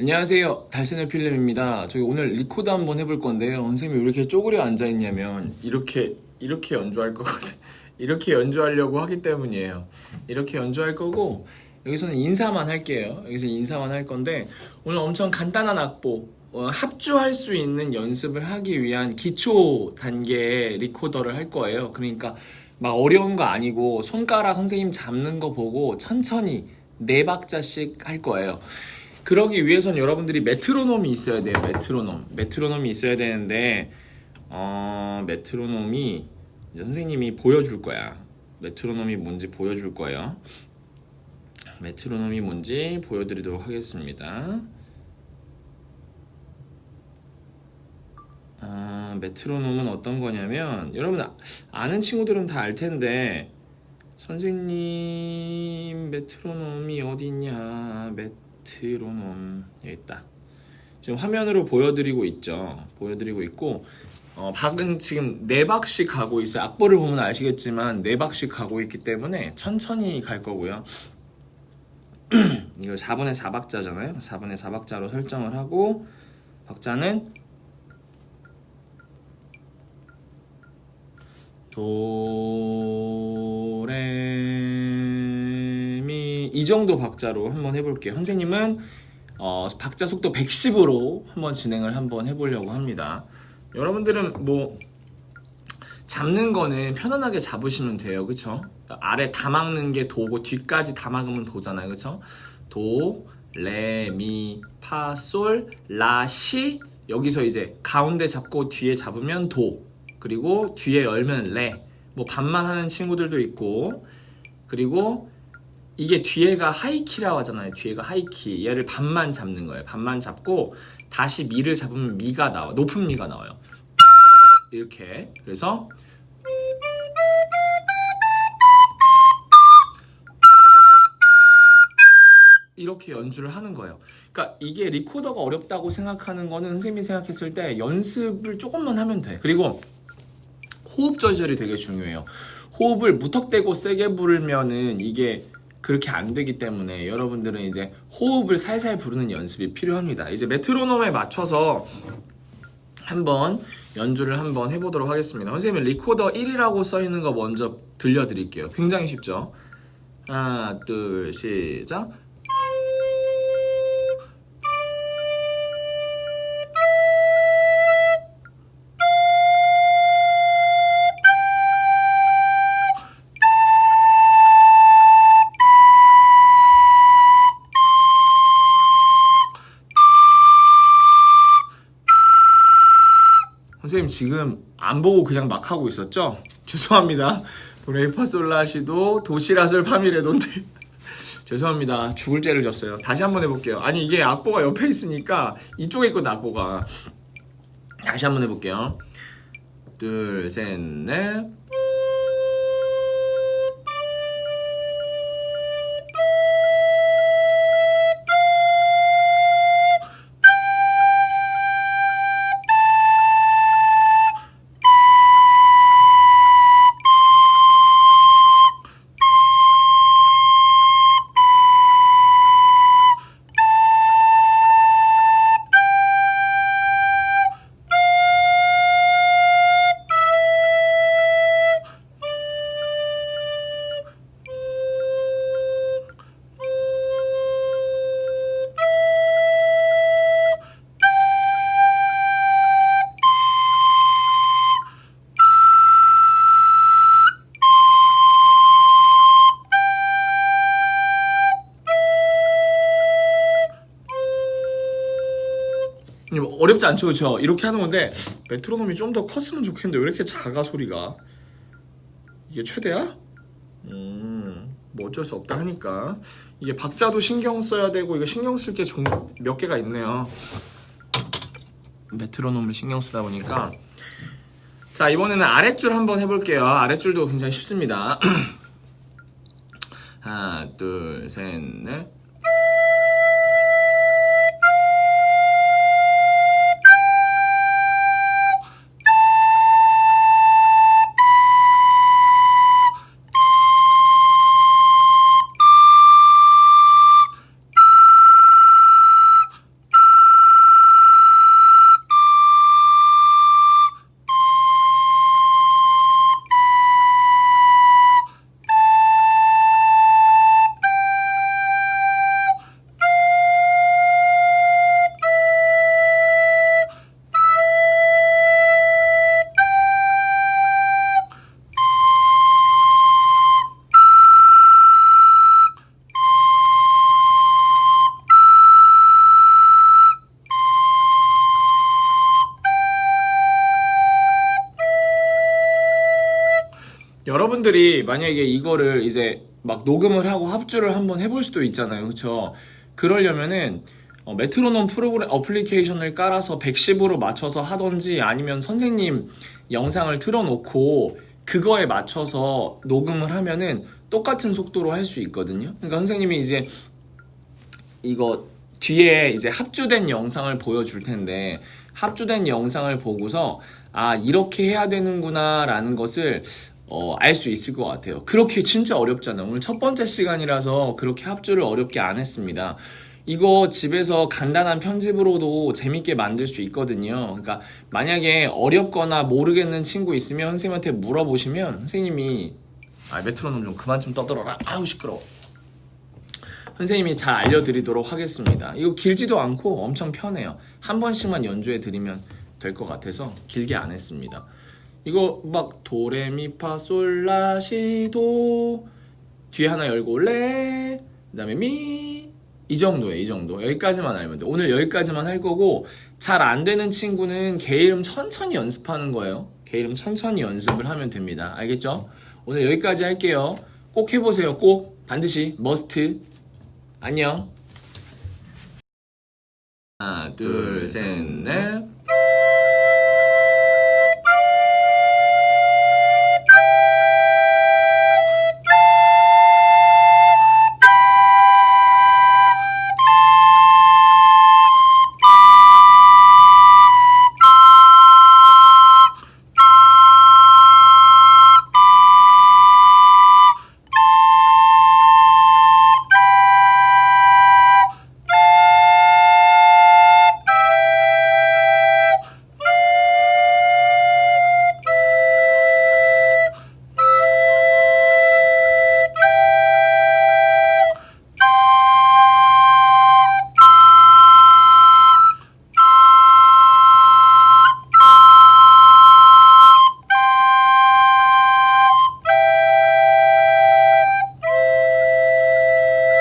안녕하세요. 달새의 필름입니다. 저희 오늘 리코더 한번 해볼 건데요. 선생님이 왜 이렇게 쪼그려 앉아있냐면 이렇게 이렇게 연주할 거거든. 이렇게 연주하려고 하기 때문이에요. 이렇게 연주할 거고 여기서는 인사만 할게요. 여기서 인사만 할 건데 오늘 엄청 간단한 악보 어, 합주할 수 있는 연습을 하기 위한 기초 단계의 리코더를 할 거예요. 그러니까 막 어려운 거 아니고 손가락 선생님 잡는 거 보고 천천히 네 박자씩 할 거예요. 그러기 위해선 여러분들이 메트로놈이 있어야 돼요. 메트로놈. 메트로놈이 있어야 되는데 어, 메트로놈이 선생님이 보여줄 거야. 메트로놈이 뭔지 보여줄 거예요. 메트로놈이 뭔지 보여드리도록 하겠습니다. 아, 메트로놈은 어떤 거냐면 여러분 아- 아는 친구들은 다 알 텐데 선생님 메트로놈이 어디 있냐 메 트로놈 여기 있다. 지금 화면으로 보여드리고 있죠. 보여드리고 있고 어, 박은 지금 네 박씩 가고 있어요. 악보를 보면 아시겠지만 네 박씩 가고 있기 때문에 천천히 갈 거고요. 이거 4분의 4박자잖아요. 4분의 4박자로 설정을 하고 박자는 도 이 정도 박자로 한번 해볼게요. 선생님은 어, 박자 속도 110으로 한번 진행을 한번 해보려고 합니다. 여러분들은 뭐 잡는 거는 편안하게 잡으시면 돼요, 그쵸? 아래 다 막는 게 도고 뒤까지 다 막으면 도잖아요, 그쵸? 도, 레, 미, 파, 솔, 라, 시 여기서 이제 가운데 잡고 뒤에 잡으면 도 그리고 뒤에 열면 레. 뭐 반만 하는 친구들도 있고 그리고 이게 뒤에가 하이키라고 하잖아요. 뒤에가 하이키. 얘를 반만 잡는 거예요. 반만 잡고 다시 미를 잡으면 미가 나와. 높은 미가 나와요. 이렇게. 그래서 이렇게 연주를 하는 거예요. 그러니까 이게 리코더가 어렵다고 생각하는 거는 선생님이 생각했을 때 연습을 조금만 하면 돼. 그리고 호흡 조절이 되게 중요해요. 호흡을 무턱대고 세게 부르면은 이게 그렇게 안 되기 때문에 여러분들은 이제 호흡을 살살 부르는 연습이 필요합니다. 이제 메트로놈에 맞춰서 한번 연주를 한번 해보도록 하겠습니다. 선생님 리코더 1이라고 써 있는 거 먼저 들려드릴게요. 굉장히 쉽죠? 하나, 둘, 시작. 선생님 지금 안 보고 그냥 막 하고 있었죠? 죄송합니다. 레이파솔라시도 도시라솔 파미레도인데 죄송합니다. 죽을 죄를 졌어요. 다시 한번 해볼게요. 아니 이게 악보가 옆에 있으니까 이쪽에 있거든 악보가. 다시 한번 해볼게요. 둘, 셋, 넷. 어렵지 않죠, 그렇죠? 이렇게 하는 건데 메트로놈이 좀 더 컸으면 좋겠는데 왜 이렇게 작아 소리가? 이게 최대야? 음, 뭐 어쩔 수 없다 하니까 이게 박자도 신경 써야 되고 이거 신경 쓸 게 몇 개가 있네요. 메트로놈을 신경 쓰다 보니까 자 이번에는 아랫줄 한번 해볼게요. 아랫줄도 굉장히 쉽습니다. 하나, 둘, 셋, 넷. 여러분들이 만약에 이거를 이제 막 녹음을 하고 합주를 한번 해볼 수도 있잖아요. 그렇죠? 그러려면은 어, 메트로놈 프로그램 어플리케이션을 깔아서 110으로 맞춰서 하던지 아니면 선생님 영상을 틀어놓고 그거에 맞춰서 녹음을 하면은 똑같은 속도로 할 수 있거든요. 그러니까 선생님이 이제 이거 뒤에 이제 합주된 영상을 보여줄 텐데 합주된 영상을 보고서 아 이렇게 해야 되는구나 라는 것을 어, 알 수 있을 것 같아요. 그렇게 진짜 어렵잖아요. 오늘 첫 번째 시간이라서 그렇게 합주를 어렵게 안 했습니다. 이거 집에서 간단한 편집으로도 재밌게 만들 수 있거든요. 그러니까 만약에 어렵거나 모르겠는 친구 있으면 선생님한테 물어보시면 선생님이 아 메트로놈 좀 그만 좀 떠들어라. 아우 시끄러워. 선생님이 잘 알려드리도록 하겠습니다. 이거 길지도 않고 엄청 편해요. 한 번씩만 연주해 드리면 될 것 같아서 길게 안 했습니다. 이거 막 도레미파 솔라시도 뒤에 하나 열고 레 그다음에 미 이 정도에 이 정도 여기까지만 알면 돼. 오늘 여기까지만 할 거고 잘 안 되는 친구는 개 이름 천천히 연습하는 거예요. 개 이름 천천히 연습을 하면 됩니다. 알겠죠? 오늘 여기까지 할게요. 꼭 해보세요. 꼭 반드시 머스트. 안녕. 하나, 둘, 셋, 넷.